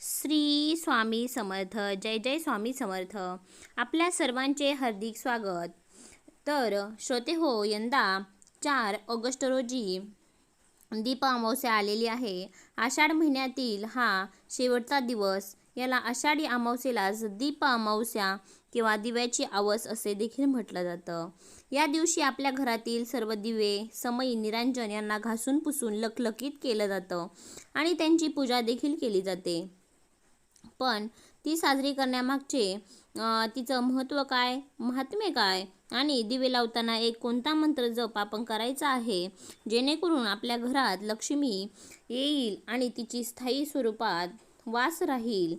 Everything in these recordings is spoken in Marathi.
श्री स्वामी समर्थ. जय जय स्वामी समर्थ. आपल्या सर्वांचे हार्दिक स्वागत. तर श्रोते हो यंदा चार ऑगस्ट रोजी दीप अमावस्या आलेली आहे. आषाढ महिन्यातील हा शेवटचा दिवस याला आषाढी अमावस्येलाच दीप अमावस्या किंवा दिव्याची आवस असे देखील म्हटलं जातं. या दिवशी आपल्या घरातील सर्व दिवे समयी निरांजन यांना घासून पुसून लखलखीत केलं जातं आणि त्यांची पूजा देखील केली जाते. पण ती साजरी करण्यामागचे तिचं महत्त्व काय महात्म्य काय आणि दिवे लावताना एक कोणता मंत्र जप आपण करायचा आहे? जेणेकरून आपल्या घरात लक्ष्मी येईल आणि तिची स्थायी स्वरूपात वास राहील.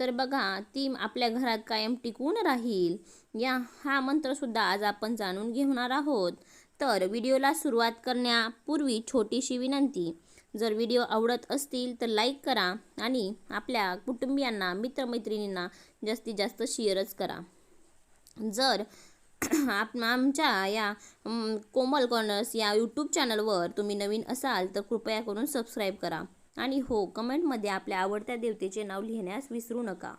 तर बघा ती आपल्या घरात कायम टिकून राहील. या हा मंत्रसुद्धा आज आपण जाणून घेणार आहोत. तर व्हिडिओला सुरुवात करण्यापूर्वी छोटीशी विनंती. जर व्हिडिओ आवडत असतील तर लाईक करा आणि आपल्या कुटुंबियांना मित्रमैत्रिणींना जास्तीत जास्त शेअरच करा. जर आप आमच्या या कोमल कॉर्नर्स या यूट्यूब चॅनलवर तुम्ही नवीन असाल तर कृपया करून सबस्क्राईब करा. आणि हो कमेंटमध्ये आपल्या आवडत्या देवतेचे नाव लिहिण्यास विसरू नका.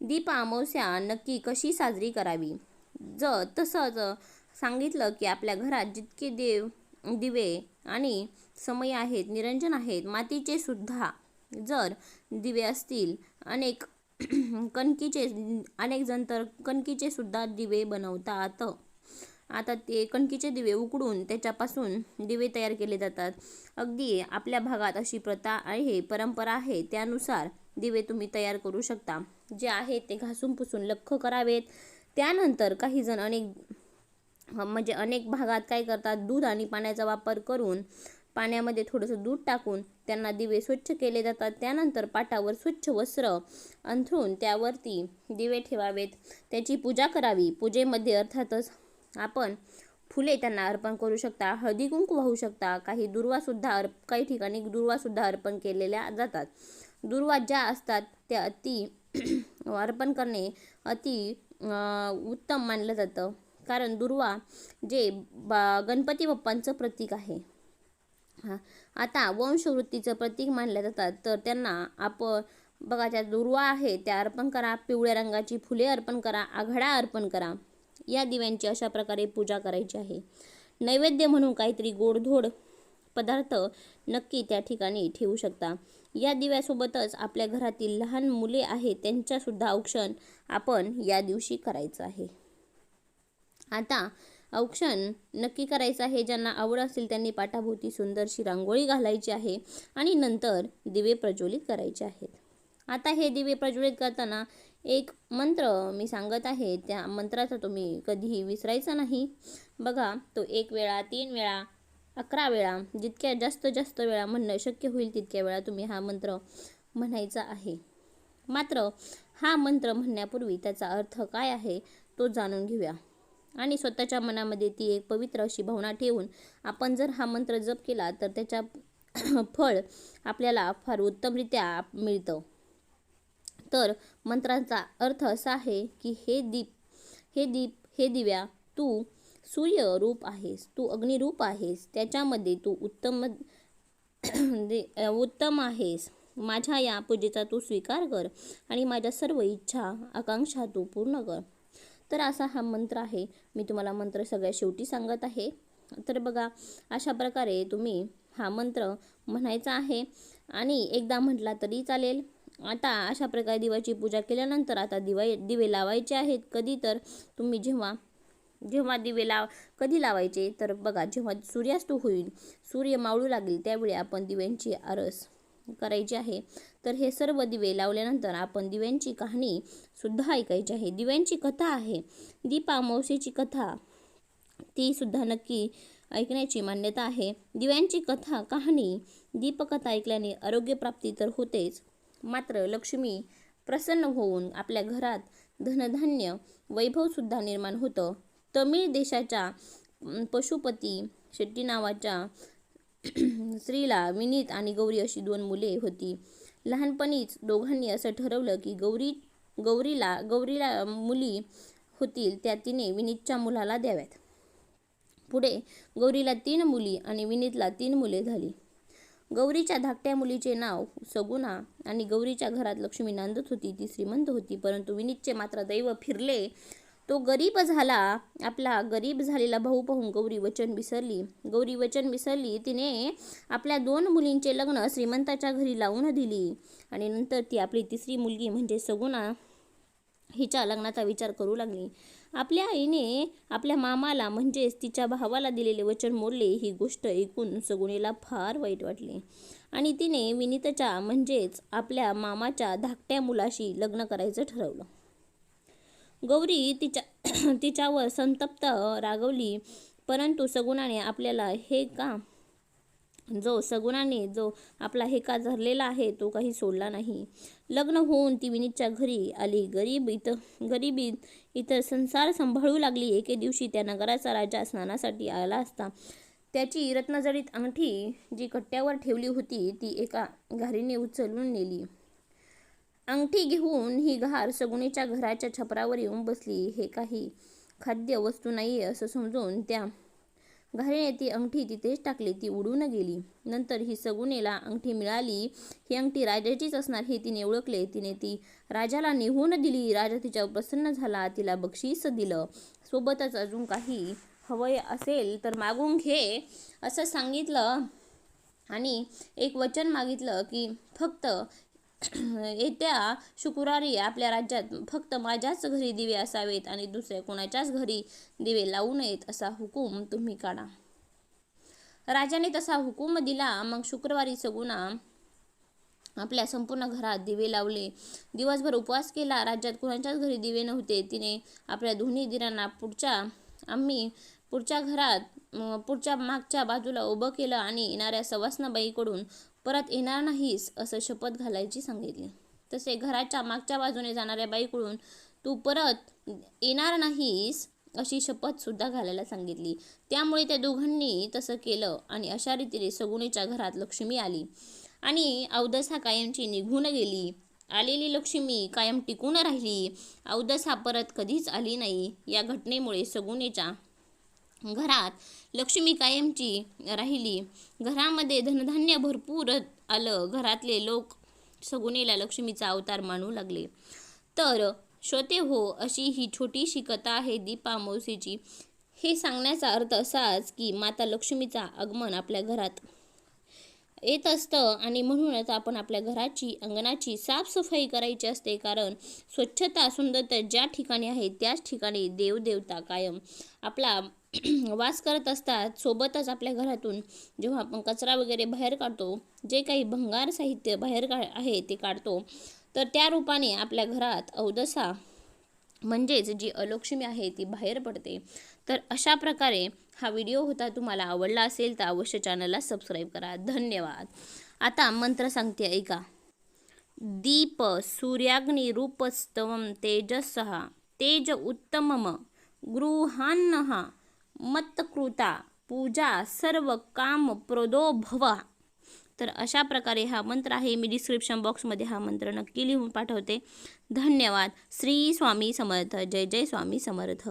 दीप अमावस्या नक्की कशी साजरी करावी? ज तसंच सांगितलं की आपल्या घरात जितके देव दिवे आणि समय आहेत निरंजन आहेत मातीचे सुद्धा जर दिवे असतील अनेक कणकीचे अनेक जण तर कणकीचे सुद्धा दिवे बनवतात. आता ते कणकीचे दिवे उकडून त्याच्यापासून दिवे तयार केले जातात. अगदी आपल्या भागात अशी प्रथा आहे परंपरा आहे त्यानुसार दिवे तुम्ही तयार करू शकता. जे आहे ते घासून पुसून लख्ख करावेत. त्यानंतर काही जण अनेक म्हणजे अनेक भागात काय करतात दूध आणि पाण्याचा वापर करून पाण्यामध्ये थोडंसं दूध टाकून त्यांना दिवे स्वच्छ केले जातात. त्यानंतर पाटावर स्वच्छ वस्त्र अंथरून त्यावरती दिवे ठेवावेत. त्याची पूजा करावी. पूजेमध्ये अर्थातच आपण फुले त्यांना अर्पण करू शकता हळदी कुंकू वाहू शकता काही दुर्वासुद्धा अर्प काही ठिकाणी दुर्वासुद्धा अर्पण केलेल्या जातात. दुर्वा ज्या असतात त्या अति अर्पण करणे अति उत्तम मानलं जातं. कारण दुर्वा जे बा गणपती बाप्पांचं प्रतीक आहे. हा. आता वंशवृत्तीचं प्रतीक मानल्या जातात. तर त्यांना आपण बघा ज्या दुर्वा आहे त्या अर्पण करा. पिवळ्या रंगाची फुले अर्पण करा. आघाडा अर्पण करा. या दिव्यांची अशा प्रकारे पूजा करायची आहे. नैवेद्य म्हणून काहीतरी गोडधोड पदार्थ नक्की त्या ठिकाणी ठेवू शकता. या दिव्यासोबतच आपल्या घरातील लहान मुले आहेत त्यांच्यासुद्धा औक्षण आपण या दिवशी करायचं आहे. आता औक्षण नक्की करायचं आहे. ज्यांना आवड असेल त्यांनी पाठाभोवती सुंदरशी रांगोळी घालायची आहे आणि नंतर दिवे प्रज्वलित करायचे आहेत. आता हे दिवे प्रज्वलित करताना एक मंत्र मी सांगत आहे. त्या मंत्राचा तुम्ही कधीही विसरायचा नाही. बघा तो एक वेळा तीन वेळा अकरा वेळा जितक्या जास्त जास्त वेळा म्हणणं शक्य होईल तितक्या वेळा तुम्ही हा मंत्र म्हणायचा आहे. मात्र हा मंत्र म्हणण्यापूर्वी त्याचा अर्थ काय आहे तो जाणून घेऊया. आणि स्वतःच्या मनामध्ये ती एक पवित्र अशी भावना ठेवून आपण जर हा मंत्र जप केला तर त्याच्या फळ आपल्याला फार उत्तमरित्या मिळतं. तर मंत्राचा अर्थ असा आहे की हे दीप हे दीप हे दिव्या तू सूर्य रूप आहेस तू अग्निरूप आहेस त्याच्यामध्ये तू उत्तम दे- उत्तम आहेस. माझ्या या पूजेचा तू स्वीकार कर आणि माझ्या सर्व इच्छा आकांक्षा तू पूर्ण कर. तर असा हा मंत्र आहे. मी तुम्हाला मंत्र सगळ्या शेवटी सांगत आहे. तर बघा अशा प्रकारे तुम्ही हा मंत्र म्हणायचा आहे आणि एकदा म्हटला तरी चालेल. आता अशा प्रकारे दिवाची पूजा केल्यानंतर आता दिवा दिवे लावायचे आहेत. कधी तर तुम्ही जेव्हा जेव्हा दिवे लाव कधी लावायचे? तर बघा जेव्हा सूर्यास्त होईल सूर्य मावळू लागेल त्यावेळी आपण दिव्यांची आरस करायची आहे. तर हे सर्व दिवे लावल्यानंतर आपण दिव्यांची कहाणी सुद्धा ऐकायची आहे. दिव्यांची कथा आहे. दीपा मावशीची कथा ती सुद्धा नक्की ऐकण्याची मान्यता आहे. दिव्यांची कथा कहाणी दीपकथा ऐकल्याने आरोग्यप्राप्ती तर होतेच. मात्र लक्ष्मी प्रसन्न होऊन आपल्या घरात धनधान्य वैभवसुद्धा निर्माण होतं. तमिळ देशाच्या पशुपती शेट्टी नावाच्या स्त्रीला विनीत आणि गौरी अशी दोन मुले होती. लहानपणीच दोघांनी असं ठरवलं की गौरी गौरीला गौरीला मुली होतील त्या तिने विनीतच्या मुलाला द्याव्यात. पुढे गौरीला तीन मुली आणि विनीतला तीन मुले झाली. गौरीच्या धाकट्या मुलीचे नाव सगुणा आणि गौरीच्या घरात लक्ष्मी नांदत होती. ती श्रीमंत होती परंतु विनीतचे मात्र दैव फिरले. तो गरीब झाला आपला गरीब झालेला भाऊ पाहून गौरी वचन विसरली. गौरी वचन विसरली तिने आपल्या दोन मुलींचे लग्न श्रीमंताच्या घरी लावून दिली. आणि नंतर ती आपली तिसरी मुलगी म्हणजे सगुणा हिच्या लग्नाचा विचार करू लागली. आपल्या आईने आपल्या मामाला म्हणजेच तिच्या भावाला दिलेले वचन मोडले ही गोष्ट ऐकून सगुणीला फार वाईट वाटले. आणि तिने विनीतच्या म्हणजेच आपल्या मामाच्या धाकट्या मुलाशी लग्न करायचं ठरवलं. गौरी तिच्या तिच्यावर संतप्त रागवली परंतु सगुणाने आपल्याला हे का जो सगुणाने जो आपला हेका धरलेला आहे तो काही सोडला नाही. लग्न होऊन ती विनीतच्या घरी आली. गरीब इत गरिबीत इतर संसार सांभाळू लागली. एके दिवशी त्या नगराचा राजा स्नानासाठी आला असता. त्याची रत्नजडीत अंगठी जी कट्ट्यावर ठेवली होती ती एका घारीने उचलून नेली. अंगठी घेऊन ही घार सगुणीच्या घराच्या छपरावर येऊन बसली. हे काही खाद्य वस्तू नाही असं समजून त्या घारीने ती अंगठी तिथेच टाकली. ती उडून गेली. नंतर ही सगुणेला अंगठी मिळाली. ही अंगठी राजाचीच असणार हे तिने ओळखले. तिने ती राजाला नेहून दिली. राजा तिच्यावर प्रसन्न झाला. तिला बक्षीस दिलं. सोबतच अजून काही हवंय असेल तर मागून घे असं सांगितलं आणि एक वचन मागितलं की फक्त येत्या शुक्रवारी आपल्या राज्यात फक्त माझ्याच घरी दिवे असावेत आणि दुसऱ्या कोणाच्याच घरी दिवे लावू नयेत असा हुकूम तुम्ही काढा. राजाने तसा हुकूम दिला. मग शुक्रवारी सगुणा आपल्या संपूर्ण घरात दिवे लावले. दिवसभर उपवास केला. राज्यात कुणाच्याच घरी दिवे नव्हते. तिने आपल्या दोन्ही दिरांना पुढच्या आम्ही पुढच्या घरात पुढच्या मागच्या बाजूला उभं केलं आणि येणाऱ्या सवासनाबाईकडून परत येणार नाहीस असं शपथ घालायची सांगितली. तसे घराच्या मागच्या बाजूने जाणाऱ्या बाईकडून तू परत येणार नाहीस अशी शपथ सुद्धा घालायला सांगितली. त्यामुळे त्या दोघांनी तसं केलं आणि अशा रीतीने सगुणीच्या घरात लक्ष्मी आली. आणि अवदसा कायमची निघून गेली. आलेली लक्ष्मी कायम टिकून राहिली. अवदसा परत कधीच आली नाही. या घटनेमुळे सगुणीच्या घरात लक्ष्मी कायमची राहिली. घरामध्ये धनधान्य भरपूर आलं. घरातले लोक सगुणीला लक्ष्मीचा अवतार मानू लागले. तर श्रोते हो अशी ही छोटीशी कथा आहे दीपा मौसीची. हे सांगण्याचा अर्थ असाच की माता लक्ष्मीचा आगमन आपल्या घरात येत असतं आणि म्हणूनच आपण आपल्या घराची अंगणाची साफसफाई करायची असते. कारण स्वच्छता सुंदरता ज्या ठिकाणी आहे त्याच ठिकाणी देवदेवता कायम. आपला वास करत असतात सोबतच आपल्या घरातून जेव्हा आपण कचरा वगैरे बाहेर काढतो जे काही भंगार साहित्य बाहेर का आहे ते काढतो तर त्या रूपाने आपल्या घरात अवदसा म्हणजेच जी अलक्ष्मी आहे ती बाहेर पडते. तर अशा प्रकारे हा व्हिडिओ होता. तुम्हाला आवडला असेल तर अवश्य चॅनलला सबस्क्राईब करा. धन्यवाद. आता मंत्र सांगते ऐका. दीप सूर्याग्नी रूपस्तवम तेजसः तेज उत्तमम गृहान्नहा मत्कृता पूजा सर्व काम प्रदो भवा तर अशा प्रकारे हा मंत्र आहे. मी डिस्क्रिप्शन बॉक्समध्ये हा मंत्र नक्की लिहून पाठवते. धन्यवाद. श्री स्वामी समर्थ. जय जय स्वामी समर्थ.